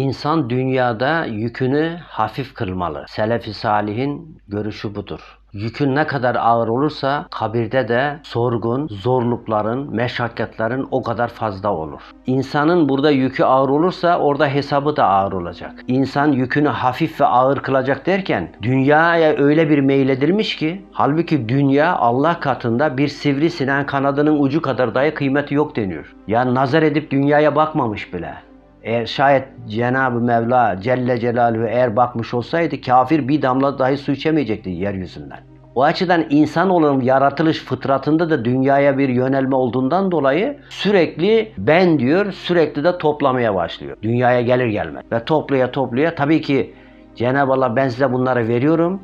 İnsan dünyada yükünü hafif kılmalı. Selefi salihin görüşü budur. Yükün ne kadar ağır olursa kabirde de sorgun, zorlukların, meşakkatlerin o kadar fazla olur. İnsanın burada yükü ağır olursa orada hesabı da ağır olacak. İnsan yükünü hafif ve ağır kılacak derken dünyaya öyle bir meyledilmiş ki halbuki dünya Allah katında bir sivrisinen kanadının ucu kadar dahi kıymeti yok deniyor. Yani nazar edip dünyaya bakmamış bile. Eğer şayet Cenab-ı Mevla Celle Celaluhu eğer bakmış olsaydı kafir bir damla dahi su içemeyecekti yeryüzünden. O açıdan insan olan yaratılış fıtratında da dünyaya bir yönelme olduğundan dolayı sürekli ben diyor sürekli de toplamaya başlıyor. Dünyaya gelir gelmez. Ve toplaya toplaya tabii ki Cenab-ı Allah ben size bunları veriyorum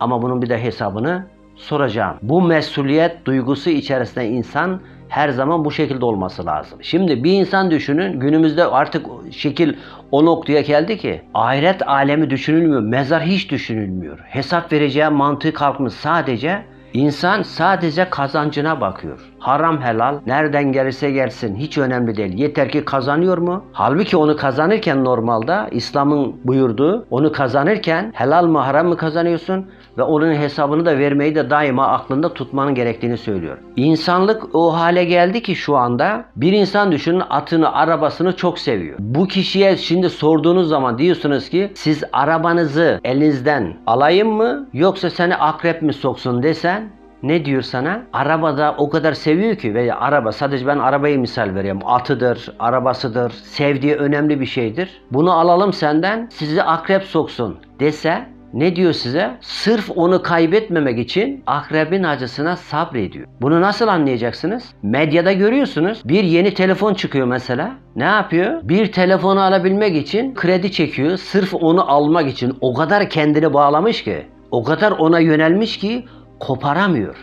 ama bunun bir de hesabını soracağım. Bu mesuliyet duygusu içerisinde insan her zaman bu şekilde olması lazım. Şimdi bir insan düşünün günümüzde artık şekil o noktaya geldi ki ahiret alemi düşünülmüyor. Mezar hiç düşünülmüyor. Hesap vereceği mantığı kalkmış sadece İnsan sadece kazancına bakıyor. Haram helal nereden gelirse gelsin hiç önemli değil. Yeter ki kazanıyor mu? Halbuki onu kazanırken normalde İslam'ın buyurduğu onu kazanırken helal mı haram mı kazanıyorsun? Ve onun hesabını da vermeyi de daima aklında tutmanın gerektiğini söylüyor. İnsanlık o hale geldi ki şu anda bir insan düşünün atını arabasını çok seviyor. Bu kişiye şimdi sorduğunuz zaman diyorsunuz ki siz arabanızı elinizden alayım mı yoksa seni akrep mi soksun desen ne diyor sana? Arabada o kadar seviyor ki veya araba sadece ben arabayı misal veriyorum. Atıdır, arabasıdır, sevdiği önemli bir şeydir. Bunu alalım senden sizi akrep soksun dese ne diyor size? Sırf onu kaybetmemek için akrebin acısına sabrediyor. Bunu nasıl anlayacaksınız? Medyada görüyorsunuz. Bir yeni telefon çıkıyor mesela. Ne yapıyor? Bir telefonu alabilmek için kredi çekiyor. Sırf onu almak için o kadar kendini bağlamış ki, o kadar ona yönelmiş ki koparamıyor.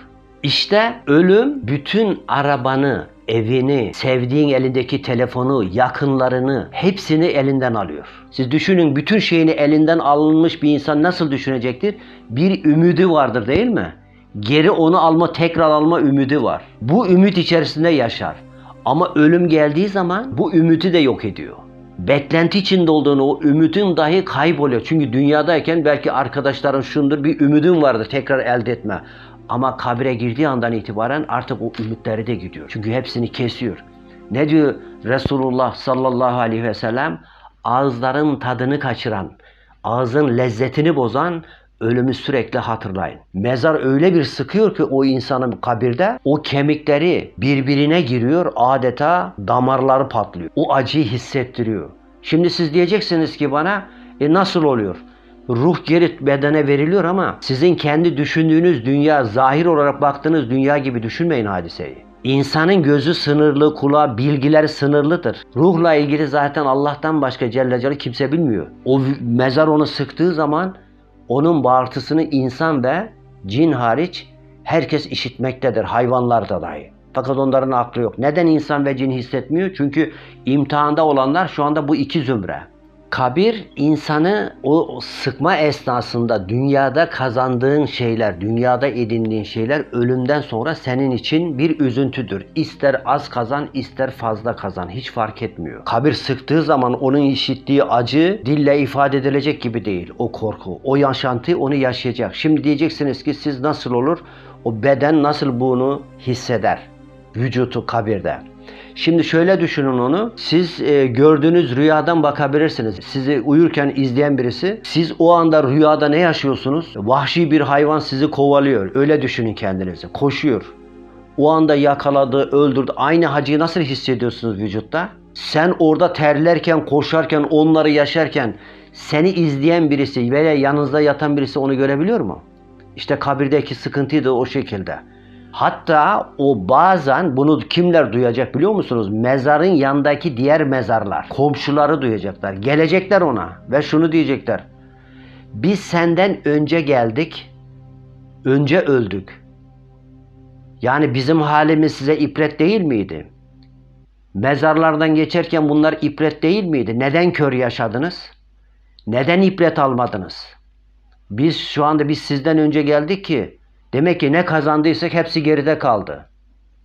İşte ölüm bütün arabanı, evini, sevdiğin elindeki telefonu, yakınlarını hepsini elinden alıyor. Siz düşünün bütün şeyini elinden alınmış bir insan nasıl düşünecektir? Bir ümidi vardır değil mi? Geri onu alma, tekrar alma ümidi var. Bu ümit içerisinde yaşar. Ama ölüm geldiği zaman bu ümidi de yok ediyor. Beklenti içinde olduğunu o ümidin dahi kayboluyor. Çünkü dünyadayken belki arkadaşların şundur bir ümidin vardır tekrar elde etme. Ama kabire girdiği andan itibaren artık o ümitleri de gidiyor. Çünkü hepsini kesiyor. Ne diyor Resulullah sallallahu aleyhi ve sellem? Ağızların tadını kaçıran, ağzın lezzetini bozan ölümü sürekli hatırlayın. Mezar öyle bir sıkıyor ki o insanın kabirde o kemikleri birbirine giriyor adeta damarları patlıyor. O acıyı hissettiriyor. Şimdi siz diyeceksiniz ki bana e nasıl oluyor? Ruh geri bedene veriliyor ama sizin kendi düşündüğünüz dünya, zahir olarak baktığınız dünya gibi düşünmeyin hadiseyi. İnsanın gözü sınırlı, kulağı, bilgileri sınırlıdır. Ruhla ilgili zaten Allah'tan başka Celle Celaluhu kimse bilmiyor. O mezar onu sıktığı zaman onun bağırtısını insan ve cin hariç herkes işitmektedir, hayvanlar da dahi. Fakat onların aklı yok. Neden insan ve cin hissetmiyor? Çünkü imtihanda olanlar şu anda bu iki zümre. Kabir insanı o sıkma esnasında dünyada kazandığın şeyler, dünyada edindiğin şeyler ölümden sonra senin için bir üzüntüdür. İster az kazan, ister fazla kazan. Hiç fark etmiyor. Kabir sıktığı zaman onun işittiği acı dille ifade edilecek gibi değil. O korku, o yaşantı onu yaşayacak. Şimdi diyeceksiniz ki siz nasıl olur? O beden nasıl bunu hisseder? Vücutu kabirde. Şimdi şöyle düşünün onu. Siz e, gördüğünüz rüyadan bakabilirsiniz. Sizi uyurken izleyen birisi. Siz o anda rüyada ne yaşıyorsunuz? Vahşi bir hayvan sizi kovalıyor. Öyle düşünün kendinizi. Koşuyor. O anda yakaladı, öldürdü. Aynı hacıyı nasıl hissediyorsunuz vücutta? Sen orada terlerken, koşarken, onları yaşarken seni izleyen birisi veya yanınızda yatan birisi onu görebiliyor mu? İşte kabirdeki sıkıntıyı da o şekilde. Hatta o bazen bunu kimler duyacak biliyor musunuz? Mezarın yanındaki diğer mezarlar. Komşuları duyacaklar. Gelecekler ona ve şunu diyecekler. Biz senden önce geldik, önce öldük. Yani bizim halimiz size ibret değil miydi? Mezarlardan geçerken bunlar ibret değil miydi? Neden kör yaşadınız? Neden ibret almadınız? Biz şu anda biz sizden önce geldik ki Demek ki ne kazandıysak hepsi geride kaldı.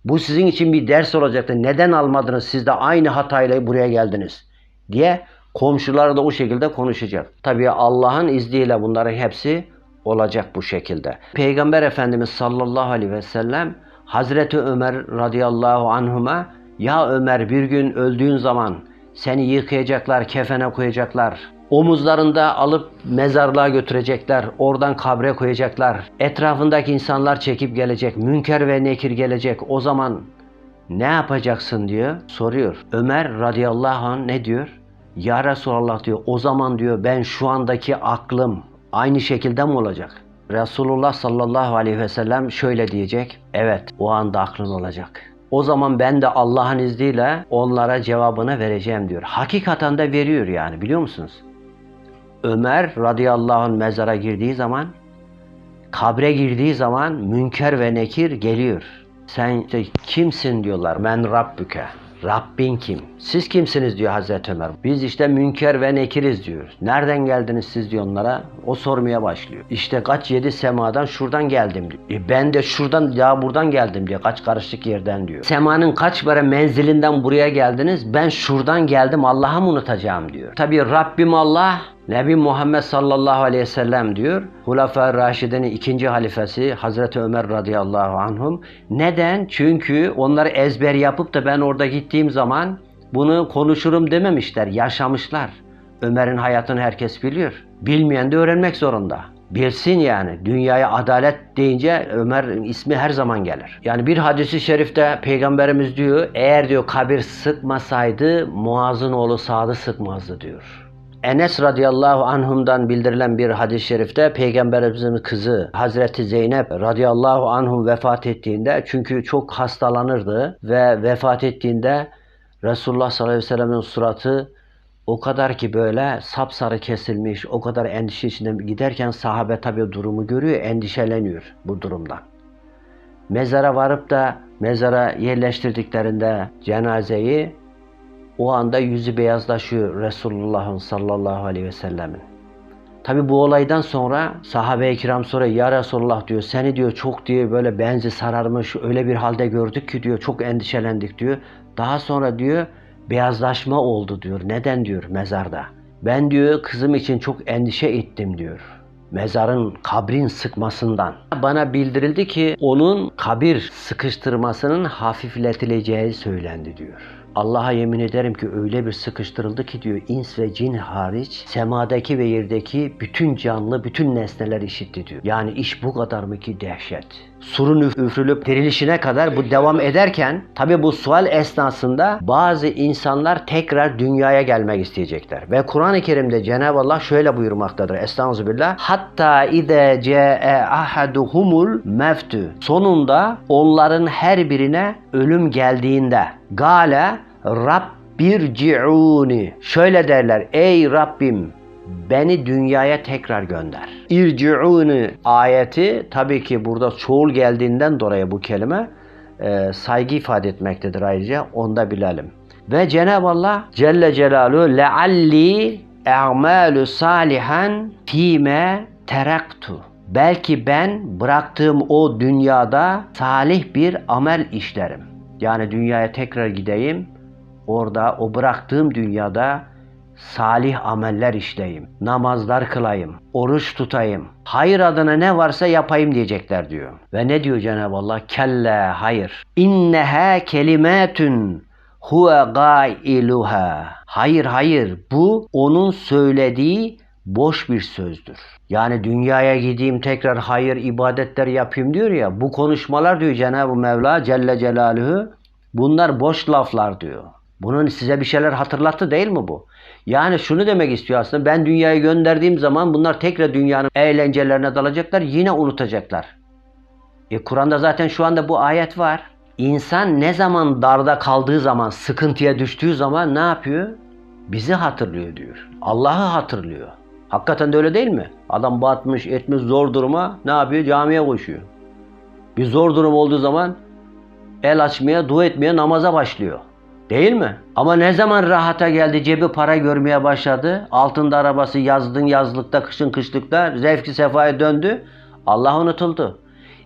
Bu sizin için bir ders olacaktı. Neden almadınız siz de aynı hatayla buraya geldiniz diye Komşular da o şekilde konuşacak. Tabii Allah'ın izniyle bunların hepsi olacak bu şekilde. Peygamber Efendimiz sallallahu aleyhi ve sellem Hazreti Ömer radıyallahu anhuma ya Ömer bir gün öldüğün zaman seni yıkayacaklar, kefene koyacaklar. Omuzlarında alıp mezarlığa götürecekler. Oradan kabre koyacaklar. Etrafındaki insanlar çekip gelecek. Münker ve nekir gelecek. O zaman ne yapacaksın diyor soruyor. Ömer radıyallahu anh ne diyor? Ya Resulallah diyor o zaman diyor ben şu andaki aklım aynı şekilde mi olacak? Resulullah sallallahu aleyhi ve sellem şöyle diyecek. Evet o anda aklın olacak. O zaman ben de Allah'ın izniyle onlara cevabını vereceğim diyor. Hakikaten de veriyor yani biliyor musunuz? Ömer radıyallahu anh mezara girdiği zaman kabre girdiği zaman münker ve nekir geliyor. Sen işte kimsin diyorlar. Ben Rabbüke. Rabbin kim? Siz kimsiniz diyor Hazreti Ömer. Biz işte münker ve nekiriz diyor. Nereden geldiniz siz diyor onlara. O sormaya başlıyor. İşte kaç yedi semadan şuradan geldim diyor. E ben de şuradan ya buradan geldim diyor. Kaç karışık yerden diyor. Semanın kaç böyle menzilinden buraya geldiniz. Ben şuradan geldim Allah'ı mı unutacağım diyor. Tabi Rabbim Allah Nebi Muhammed sallallahu aleyhi ve sellem diyor. Hulafar Raşide'nin ikinci halifesi Hazreti Ömer radıyallahu anhum. Neden? Çünkü onları ezber yapıp da ben orada gittiğim zaman bunu konuşurum dememişler. Yaşamışlar. Ömer'in hayatını herkes biliyor. Bilmeyen de öğrenmek zorunda. Bilsin yani. Dünyaya adalet deyince Ömer'in ismi her zaman gelir. Yani bir hadisi şerifte peygamberimiz diyor eğer diyor kabir sıkmasaydı Muaz'ın oğlu Sad'ı sıkmazdı diyor. Enes radıyallahu anhumdan bildirilen bir hadis-i şerifte Peygamberimizin kızı Hazreti Zeynep radıyallahu anhum vefat ettiğinde çünkü çok hastalanırdı ve vefat ettiğinde Resulullah sallallahu aleyhi ve sellem'in suratı o kadar ki böyle sapsarı kesilmiş, o kadar endişe içinde giderken sahabe tabi durumu görüyor, endişeleniyor bu durumdan. Mezara varıp da mezara yerleştirdiklerinde cenazeyi o anda yüzü beyazlaşıyor Resulullah'ın sallallahu aleyhi ve sellemin. Tabi bu olaydan sonra sahabe-i kiram sonra ya Resulullah diyor seni diyor çok diyor böyle benzi sararmış öyle bir halde gördük ki diyor çok endişelendik diyor. Daha sonra diyor beyazlaşma oldu diyor. Neden diyor mezarda. Ben diyor kızım için çok endişe ettim diyor. Mezarın kabrin sıkmasından. Bana bildirildi ki onun kabir sıkıştırmasının hafifletileceği söylendi diyor. Allah'a yemin ederim ki öyle bir sıkıştırıldı ki diyor ins ve cin hariç semadaki ve yerdeki bütün canlı, bütün nesneler işitti diyor. Yani iş bu kadar mı ki dehşet. Surun üf- üfürülüp dirilişine kadar bu devam ederken tabi bu sual esnasında bazı insanlar tekrar dünyaya gelmek isteyecekler. Ve Kur'an-ı Kerim'de Cenab-ı Allah şöyle buyurmaktadır. Estağfirullah. Hatta ide ce'e ahaduhumul meftü. Sonunda onların her birine ölüm geldiğinde gale Rabbirci'uni. Şöyle derler. Ey Rabbim beni dünyaya tekrar gönder. İrci'uni ayeti tabii ki burada çoğul geldiğinden dolayı bu kelime e, saygı ifade etmektedir ayrıca onu da bilelim. Ve Cenab-ı Allah Celle Celaluhu lealli e'malu salihan fime teraktu. Belki ben bıraktığım o dünyada salih bir amel işlerim. Yani dünyaya tekrar gideyim. Orada o bıraktığım dünyada salih ameller işleyeyim. Namazlar kılayım. Oruç tutayım. Hayır adına ne varsa yapayım diyecekler diyor. Ve ne diyor Cenab-ı Allah? Kelle hayır. İnneha kelimatun huve gailuha. Hayır hayır bu onun söylediği boş bir sözdür. Yani dünyaya gideyim tekrar hayır ibadetler yapayım diyor ya bu konuşmalar diyor Cenab-ı Mevla Celle Celaluhu bunlar boş laflar diyor. Bunun size bir şeyler hatırlattı değil mi bu? Yani şunu demek istiyor aslında ben dünyaya gönderdiğim zaman bunlar tekrar dünyanın eğlencelerine dalacaklar yine unutacaklar. E Kur'an'da zaten şu anda bu ayet var. İnsan ne zaman darda kaldığı zaman, sıkıntıya düştüğü zaman ne yapıyor? Bizi hatırlıyor diyor. Allah'ı hatırlıyor. Hakikaten de öyle değil mi? Adam batmış, etmiş zor duruma ne yapıyor? Camiye koşuyor. Bir zor durum olduğu zaman el açmaya, dua etmeye, namaza başlıyor. Değil mi? Ama ne zaman rahata geldi, cebi para görmeye başladı, altında arabası yazdın yazlıkta, kışın kışlıkta, zevki sefaya döndü, Allah unutuldu.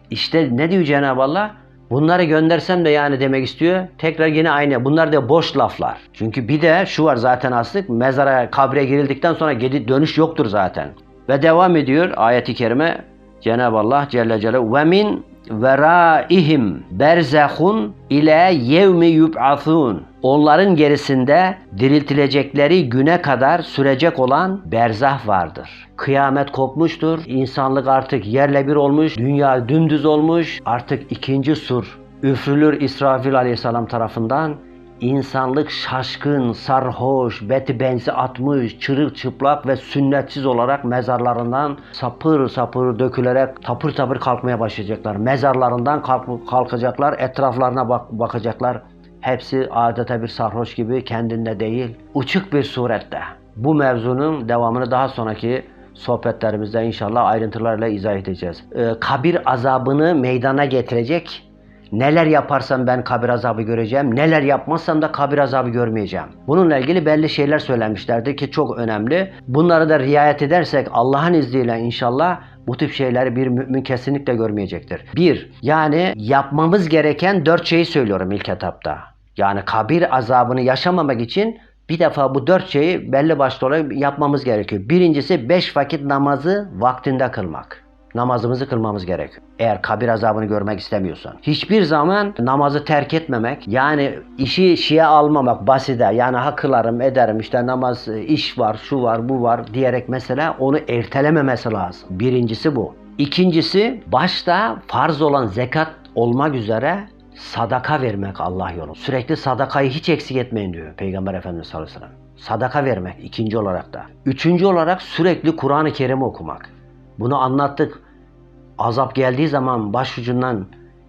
İşte ne diyor Cenab-ı Allah? Bunları göndersem de yani demek istiyor. Tekrar yine aynı. Bunlar da boş laflar. Çünkü bir de şu var zaten aslık. Mezara, kabre girildikten sonra geri dönüş yoktur zaten. Ve devam ediyor ayeti kerime. Cenab-ı Allah Celle Celaluhu ve min veraihim berzahun ile yevmi yub'athun. Onların gerisinde diriltilecekleri güne kadar sürecek olan berzah vardır. Kıyamet kopmuştur. İnsanlık artık yerle bir olmuş. Dünya dümdüz olmuş. Artık ikinci sur üfrülür İsrafil aleyhisselam tarafından. İnsanlık şaşkın, sarhoş, beti benzi atmış, çırık çıplak ve sünnetsiz olarak mezarlarından sapır sapır dökülerek tapır tapır kalkmaya başlayacaklar. Mezarlarından kalk- kalkacaklar, etraflarına bak- bakacaklar. Hepsi adeta bir sarhoş gibi kendinde değil, uçuk bir surette. Bu mevzunun devamını daha sonraki sohbetlerimizde inşallah ayrıntılarla izah edeceğiz. Ee, kabir azabını meydana getirecek Neler yaparsam ben kabir azabı göreceğim, neler yapmazsam da kabir azabı görmeyeceğim. Bununla ilgili belli şeyler söylenmişlerdir ki çok önemli. Bunları da riayet edersek Allah'ın izniyle inşallah bu tip şeyleri bir mümin kesinlikle görmeyecektir. Bir, yani yapmamız gereken dört şeyi söylüyorum ilk etapta. Yani kabir azabını yaşamamak için bir defa bu dört şeyi belli başlı olarak yapmamız gerekiyor. Birincisi beş vakit namazı vaktinde kılmak namazımızı kılmamız gerekiyor. Eğer kabir azabını görmek istemiyorsan. Hiçbir zaman namazı terk etmemek, yani işi şiye almamak baside, yani ha kılarım ederim işte namaz, iş var, şu var, bu var diyerek mesela onu ertelememesi lazım. Birincisi bu. İkincisi başta farz olan zekat olmak üzere sadaka vermek Allah yolu. Sürekli sadakayı hiç eksik etmeyin diyor Peygamber Efendimiz sallallahu aleyhi ve sellem. Sadaka vermek ikinci olarak da. Üçüncü olarak sürekli Kur'an-ı Kerim okumak. Bunu anlattık. Azap geldiği zaman başucundan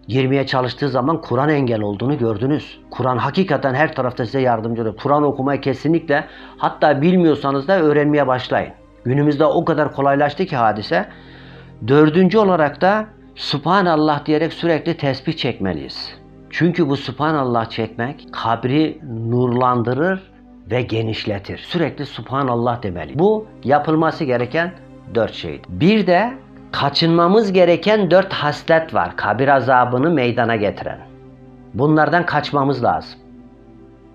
girmeye çalıştığı zaman Kur'an engel olduğunu gördünüz. Kur'an hakikaten her tarafta size yardımcı oluyor. Kur'an okumayı kesinlikle hatta bilmiyorsanız da öğrenmeye başlayın. Günümüzde o kadar kolaylaştı ki hadise. Dördüncü olarak da Subhanallah diyerek sürekli tesbih çekmeliyiz. Çünkü bu Subhanallah çekmek kabri nurlandırır ve genişletir. Sürekli Subhanallah demeli. Bu yapılması gereken dört şeydi. Bir de kaçınmamız gereken dört haslet var. Kabir azabını meydana getiren. Bunlardan kaçmamız lazım.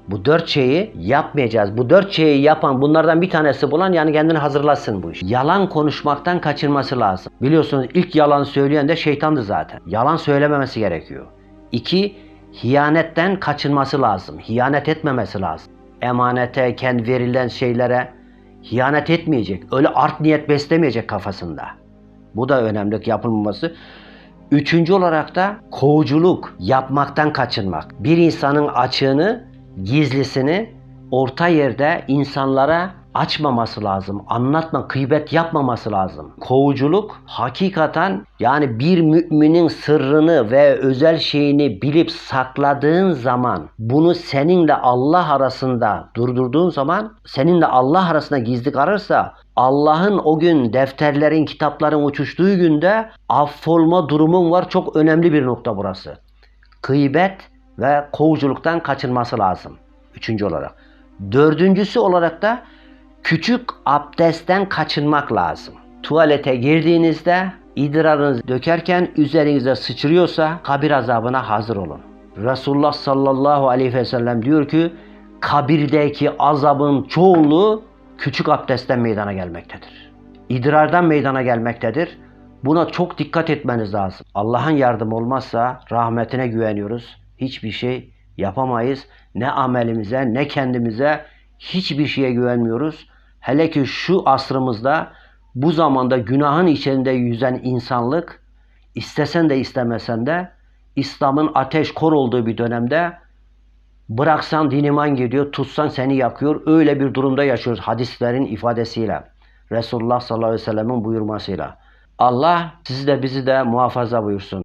Bu dört şeyi yapmayacağız. Bu dört şeyi yapan bunlardan bir tanesi bulan yani kendini hazırlasın bu iş. Yalan konuşmaktan kaçınması lazım. Biliyorsunuz ilk yalan söyleyen de şeytandı zaten. Yalan söylememesi gerekiyor. İki, hiyanetten kaçınması lazım. Hiyanet etmemesi lazım. Emanete, kendi verilen şeylere hiyanet etmeyecek. Öyle art niyet beslemeyecek kafasında. Bu da önemli yapılmaması. Üçüncü olarak da kovuculuk yapmaktan kaçınmak. Bir insanın açığını, gizlisini orta yerde insanlara açmaması lazım. Anlatma, kıybet yapmaması lazım. Kovuculuk hakikaten yani bir müminin sırrını ve özel şeyini bilip sakladığın zaman bunu seninle Allah arasında durdurduğun zaman seninle Allah arasında gizli kalırsa Allah'ın o gün defterlerin, kitapların uçuştuğu günde affolma durumun var. Çok önemli bir nokta burası. Gıybet ve kovuculuktan kaçınması lazım. Üçüncü olarak. Dördüncüsü olarak da küçük abdestten kaçınmak lazım. Tuvalete girdiğinizde idrarınızı dökerken üzerinize sıçrıyorsa kabir azabına hazır olun. Resulullah sallallahu aleyhi ve sellem diyor ki kabirdeki azabın çoğunluğu küçük abdestten meydana gelmektedir. İdrardan meydana gelmektedir. Buna çok dikkat etmeniz lazım. Allah'ın yardımı olmazsa rahmetine güveniyoruz. Hiçbir şey yapamayız. Ne amelimize ne kendimize hiçbir şeye güvenmiyoruz. Hele ki şu asrımızda bu zamanda günahın içinde yüzen insanlık istesen de istemesen de İslam'ın ateş kor olduğu bir dönemde bıraksan din iman gidiyor, tutsan seni yakıyor. Öyle bir durumda yaşıyoruz hadislerin ifadesiyle. Resulullah sallallahu aleyhi ve sellem'in buyurmasıyla. Allah sizi de bizi de muhafaza buyursun.